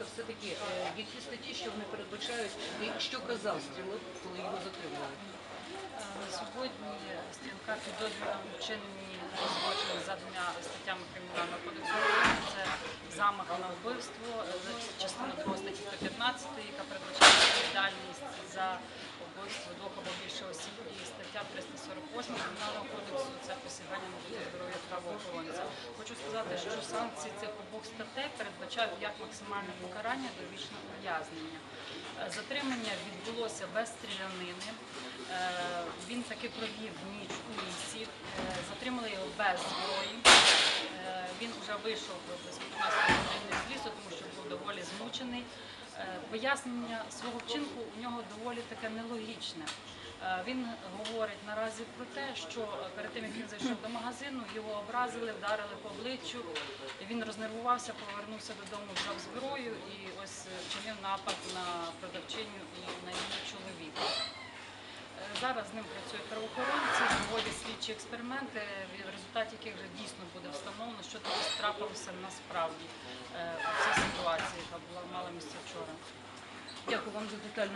ласка, все-таки, е, які статті, що вони передбачають, і що казав стрілок, коли його затримали? Е, Сьогодні стрілка підозрювана в вчиненні злочину за двома статтями Кримінального кодексу. Це замах на вбивство е, за частиною 2 статті 115, яка передбачає відповідальність за вбивство двох або більше осіб, і стаття 348 Кримінального кодексу це посягання на здоров'я правоохоронця. Хочу сказати, що санкції цих обох статей передбачають як максимальне покарання довічне ув'язнення. Е, Затримання відбулося без стрілянини. Е, Він таки провів ніч у лісі, Е, затримали його без зброї. Він вже вийшов без 15 години з лісу, тому що був доволі змучений. Пояснення свого вчинку у нього доволі таке нелогічне. Е, Він говорить наразі про те, що е, перед тим як він зайшов до магазину, його образили, вдарили по обличчю. Він рознервувався, повернувся додому, взяв зброю і ось е, вчинив напад на продавчиню і на її чоловіка. Зараз з ним працюють правоохоронці, проводять слідчі експерименти, в результаті яких вже дійсно буде встановлено, що таке трапилося насправді у цій ситуації, яка була мала місце вчора. Дякую вам за детальну